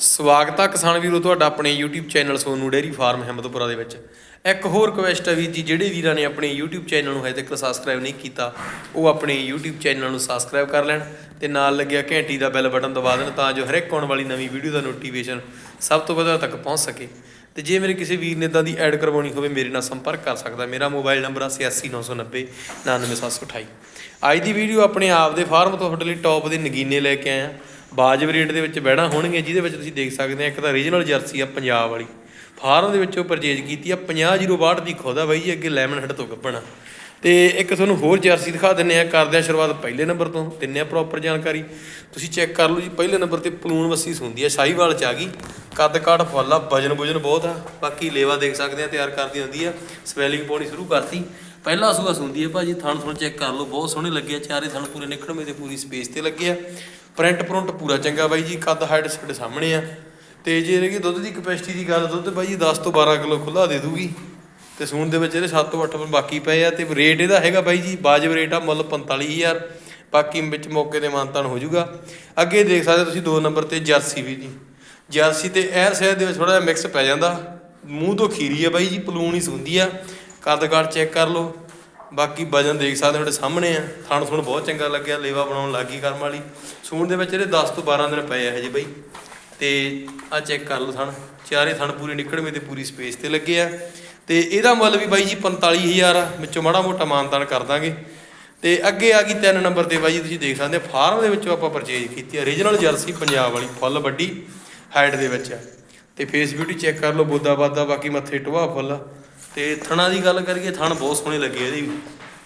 ਸਵਾਗਤ ਆ ਕਿਸਾਨ ਵੀਰੋ ਤੁਹਾਡਾ ਆਪਣੇ YouTube channel Sonu dairy farm Himmatpura ਦੇ ਵਿੱਚ। ਇੱਕ ਹੋਰ ਰਿਕਵੈਸਟ ਹੈ ਵੀਰ ਜੀ, ਜਿਹੜੇ ਵੀਰਾਂ ਨੇ ਆਪਣੇ YouTube ਚੈਨਲ ਨੂੰ ਹਜੇ ਤੱਕ ਸਬਸਕ੍ਰਾਈਬ ਨਹੀਂ ਕੀਤਾ, ਉਹ ਆਪਣੇ YouTube ਚੈਨਲ ਨੂੰ ਸਬਸਕ੍ਰਾਈਬ ਕਰ ਲੈਣ ਤੇ ਨਾਲ ਲੱਗਿਆ ਘੰਟੀ ਦਾ ਬੈਲ ਬਟਨ ਦਬਾ ਦੇਣ ਤਾਂ ਜੋ ਹਰ ਇੱਕ ਆਉਣ ਵਾਲੀ ਨਵੀਂ ਵੀਡੀਓ ਦਾ ਨੋਟੀਫਿਕੇਸ਼ਨ ਸਭ ਤੋਂ ਪਹਿਲਾਂ ਤੱਕ ਪਹੁੰਚ ਸਕੇ। ਤੇ ਜੇ ਮੇਰੇ ਕਿਸੇ ਵੀਰ ਨੇ ਇਦਾਂ ਦੀ ਐਡ ਕਰਵਾਉਣੀ ਹੋਵੇ, ਮੇਰੇ ਨਾਲ ਸੰਪਰਕ ਕਰ ਸਕਦਾ। ਮੇਰਾ ਮੋਬਾਈਲ ਨੰਬਰ ਆ 869990 99728 ਅੱਜ ਦੀ ਵੀਡੀਓ ਆਪਣੇ ਆਪ ਦੇ ਫਾਰਮ ਤੋਂ ਤੁਹਾਡੇ ਲਈ ਟੌਪ ਦੇ ਨਗੀਨੇ ਲੈ ਕੇ ਆਇਆ। ਬਾਜਬ ਰੇਟ ਦੇ ਵਿੱਚ ਬਹਿਣਾ ਹੋਣਗੇ ਜਿਹਦੇ ਵਿੱਚ ਤੁਸੀਂ ਦੇਖ ਸਕਦੇ ਆ, ਇੱਕ ਤਾਂ ਰੀਜਨਲ ਜਰਸੀ ਆ ਪੰਜਾਬ ਵਾਲੀ। ਫਾਰਮ ਦੇ ਵਿੱਚੋਂ ਪਰਚੇਜ ਕੀਤੀ ਆ 5062 ਦੀ ਖੁਦ ਆ ਬਾਈ ਜੀ, ਅੱਗੇ ਲੈਮਨ ਹੱਟ ਤੋਂ ਗੱਬਣਾ ਤੇ ਇੱਕ ਤੁਹਾਨੂੰ ਹੋਰ ਜਰਸੀ ਦਿਖਾ ਦਿੰਨੇ ਆ ਕਰਦੇ ਆ ਸ਼ੁਰੂਆਤ ਪਹਿਲੇ ਨੰਬਰ ਤੋਂ ਦਿੰਨੇ ਆ ਪ੍ਰੋਪਰ ਜਾਣਕਾਰੀ। ਤੁਸੀਂ ਚੈੱਕ ਕਰ ਲਓ ਜੀ, ਪਹਿਲੇ ਨੰਬਰ ਤੇ ਪਲੂਨ ਵੱਸੀ ਹੁੰਦੀ ਆ, ਸ਼ਾਹੀਵਾਲ ਚ ਆ ਗਈ। ਕੱਦ ਕਾਠ ਫੁੱਲ ਆ, ਵਜਨ ਵਜਨ ਬਹੁਤ ਆ। ਬਾਕੀ ਲੇਵਾ ਦੇਖ ਸਕਦੇ ਆ, ਤਿਆਰ ਕਰਦੀ ਹੁੰਦੀ ਆ ਸਵੈਲਿੰਗ ਪਾਉਣੀ ਸ਼ੁਰੂ ਕਰਤੀ। ਪਹਿਲਾ ਸੂਆ ਸੁੰਦੀ ਹੈ ਭਾਜੀ, ਥਣ ਥਣ ਚੈੱਕ ਕਰ ਲਓ, ਬਹੁਤ ਸੋਹਣੇ ਲੱਗੇ ਆ, ਚਾਰੇ ਥਣ ਪੂਰੇ ਨਿਕੜਵੇਂ ਤੇ ਪੂਰੀ ਸਪੇਸ ਤੇ ਲੱਗੇ ਆ। ਪ੍ਰਿੰਟ ਪ੍ਰਿੰਟ ਪੂਰਾ ਚੰਗਾ ਬਾਈ ਜੀ ਕੱਦ ਹਾਈਟ ਸਾਡੇ ਸਾਹਮਣੇ ਆ। ਤੇ ਜੇ ਇਹਦੀ ਦੁੱਧ ਦੀ ਕਪੈਸਿਟੀ ਦੀ ਗੱਲ ਦੁੱਧ ਬਾਈ ਜੀ 10 ਤੋਂ 12 ਕਿਲੋ ਖੁੱਲਾ ਦੇ ਦੂਗੀ। ਤੇ ਸੂਣ ਦੇ ਵਿੱਚ ਇਹਦੇ 7 ਤੋਂ 8 ਬਾਕੀ ਪਏ ਆ ਤੇ ਰੇਟ ਇਹਦਾ ਹੈਗਾ ਬਾਈ ਜੀ, ਵਾਜਬ ਰੇਟ ਆ, ਮੁੱਲ 45000 ਬਾਕੀ ਵਿੱਚ ਮੌਕੇ ਤੇ ਮਾਨਤਾਨ ਹੋ ਜਾਊਗਾ। ਅੱਗੇ ਦੇਖ ਸਕਦੇ ਤੁਸੀਂ 2 ਨੰਬਰ ਤੇ ਜਰਸੀ ਵੀ ਜੀ। ਜਰਸੀ ਤੇ ਐਰ ਸ਼ਹਿਦ ਦੇ ਵਿੱਚ ਥੋੜਾ ਜਿਹਾ ਮਿਕਸ ਪੈ ਜਾਂਦਾ। ਮੂੰਹ ਤੋਂ ਖੀਰੀ ਆ ਬਾਈ ਜੀ, ਪਲੂਣ ਹੀ ਸੁੰਦੀ ਆ। ਕੱਦ ਕਾਠ ਚੈੱਕ ਕਰ ਲਓ। ਬਾਕੀ ਵਜਨ ਦੇਖ ਸਕਦੇ ਤੁਹਾਡੇ ਸਾਹਮਣੇ ਆ। ਥਣ ਥਣ ਬਹੁਤ ਚੰਗਾ ਲੱਗਿਆ, ਲੇਵਾ ਬਣਾਉਣ ਲੱਗੀ ਕਰਮ ਵਾਲੀ। ਸੂਣ ਦੇ ਵਿੱਚ ਇਹਦੇ 10 ਤੋਂ 12 ਦਿਨ ਪਏ ਆ ਹਜੇ ਬਾਈ। ਤੇ ਆ ਚੈੱਕ ਕਰ ਲਓ ਥਣ। ਚਾਰੇ ਥਣ ਪੂਰੀ ਨਿਕੜਵੇਂ ਤੇ ਪੂਰੀ ਸਪੇਸ ਤੇ ਲੱਗੇ ਆ। ਤੇ ਇਹਦਾ ਮੁੱਲ ਵੀ ਬਾਈ ਜੀ 45000 ਆ। ਵਿੱਚੋਂ ਮਾੜਾ ਮੋਟਾ ਮਾਨਤਾਨ ਕਰ ਦਾਂਗੇ। ਤੇ ਅੱਗੇ ਆ ਗਈ ਤਿੰਨ ਨੰਬਰ ਤੇ ਬਾਈ ਜੀ, ਤੁਸੀਂ ਦੇਖ ਸਕਦੇ ਫਾਰਮ ਦੇ ਵਿੱਚੋਂ ਆਪਾਂ ਪਰਚੇਜ ਕੀਤੀ ਆ। ਰੀਜਨਲ ਜਰਸੀ ਪੰਜਾਬ ਵਾਲੀ, ਫੁੱਲ ਵੱਡੀ ਹਾਈਟ ਦੇ ਵਿੱਚ ਆ। ਤੇ ਫੇਸ ਬਿਊਟੀ ਚੈੱਕ ਕਰ ਲਓ, ਬੋਦਾ ਬਾਦਾ, ਬਾਕੀ ਮੱਥੇ ਟਵਾ ਫੁੱਲ। ਆ। ਤੇ ਥਣਾ ਦੀ ਗੱਲ ਕਰੀਏ, ਥਣ ਬਹੁਤ ਸੋਹਣੇ ਲੱਗੇ ਇਹਦੇ ਵੀ।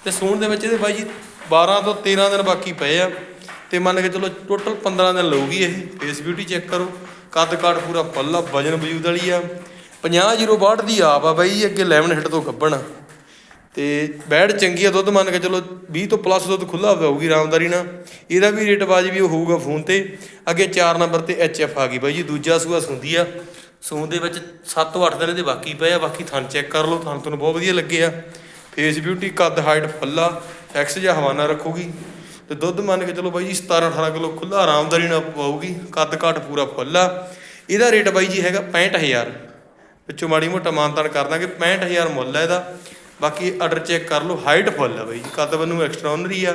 ਤੇ ਸੂਣ ਦੇ ਵਿੱਚ ਇਹਦੇ ਬਾਈ ਜੀ 12 ਤੋਂ 13 ਦਿਨ ਬਾਕੀ ਪਏ ਆ। ਤੇ ਮੰਨ ਕੇ ਚਲੋ ਟੋਟਲ 15 ਦਿਨ ਲਊਗੀ ਇਹ। ਫੇਸ ਬਿਊਟੀ ਚੈੱਕ ਕਰੋ। ਕੱਦ ਕਾਠ ਪੂਰਾ ਫੁੱਲ ਆ ਵਜਨ ਵਜੂਦ ਵਾਲੀ ਆ। 50 ਦੀ ਆਪ ਆ ਬਾਈ ਅੱਗੇ 11 ਹਿੱਟ ਤੋਂ ਗੱਬਣ ਤੇ ਬੈੜ ਚੰਗੀ ਆ ਦੁੱਧ, ਮੰਨ ਕੇ ਚਲੋ 20 ਤੋਂ ਪਲੱਸ ਦੁੱਧ ਖੁੱਲਾ ਹੋਊਗੀ ਆਰਾਮਦਾਰੀ ਨਾਲ। ਇਹਦਾ ਵੀ ਰੇਟ ਵਾਜਬੀ ਹੋਊਗਾ ਫੋਨ ਤੇ। ਅੱਗੇ 4 ਨੰਬਰ ਤੇ ਐਫ ਆ ਗਈ ਬਾਈ ਜੀ, ਦੂਜਾ ਸੂਆ ਸੁੰਦੀ ਆ। ਸੂਨ ਦੇ ਵਿੱਚ 7 ਤੋਂ 8 ਦਿਨ ਇਹਦੇ ਬਾਕੀ ਪਏ ਆ, ਬਾਕੀ ਥਣ ਚੈੱਕ ਕਰ ਲਓ, ਥਣ ਤੁਹਾਨੂੰ ਬਹੁਤ ਵਧੀਆ ਲੱਗੇ ਆ। ਫੇਸ ਬਿਊਟੀ ਕੱਦ ਹਾਈਟ ਫੁੱਲਾ ਐਕਸ ਜਾਂ ਹਵਾਨਾ ਰੱਖੂਗੀ। ਤੇ ਦੁੱਧ ਮੰਨ ਕੇ ਚਲੋ ਬਾਈ ਜੀ 17 18 ਕਿਲੋ ਖੁੱਲਾ ਆਰਾਮਦਾਰੀ ਨਾਲ ਪਾਊਗੀ, ਕੱਦ ਘਾਟ ਪੂਰਾ ਫੁੱਲਾ ਇਹਦਾ ਰੇਟ ਬਾਈ ਜੀ ਹੈਗਾ 65000 ਵਿੱਚੋਂ ਮਾੜੀ ਮੋਟਾ ਮਾਨਤਾਨ ਕਰ ਦਾਂਗੇ 65000 ਮੁੱਲ ਹੈ ਇਹਦਾ। ਬਾਕੀ ਆਰਡਰ ਚੈੱਕ ਕਰ ਲਓ ਹਾਈਟ ਫੁੱਲ ਹੈ ਬਾਈ ਜੀ, ਕੱਦ ਬੰਨੂ ਐਕਸਟਰਾਨਰੀ ਆ।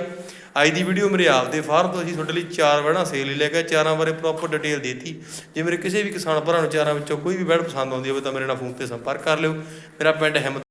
ਅੱਜ ਦੀ ਵੀਡੀਓ ਮੇਰੇ ਆਪ ਦੇ ਫਾਰਮ ਤੋਂ ਅਸੀਂ ਤੁਹਾਡੇ ਲਈ ਚਾਰ ਵੜਾਂ ਸੇਲ ਹੀ ਲੈ ਕੇ ਚਾਰਾਂ ਬਾਰੇ ਪ੍ਰੋਪਰ ਡਿਟੇਲ ਦੇਤੀ। ਜੇ ਮੇਰੇ ਕਿਸੇ ਵੀ ਕਿਸਾਨ ਭਰਾ ਨੂੰ ਚਾਰਾਂ ਵਿੱਚੋਂ ਕੋਈ ਵੀ ਵੜ ਪਸੰਦ ਆਉਂਦੀ ਹੋਵੇ ਤਾਂ ਮੇਰੇ ਨਾਲ ਫੋਨ ਤੇ ਸੰਪਰਕ ਕਰ ਲਿਓ। ਮੇਰਾ ਪਿੰਡ ਹਿੰਮਤ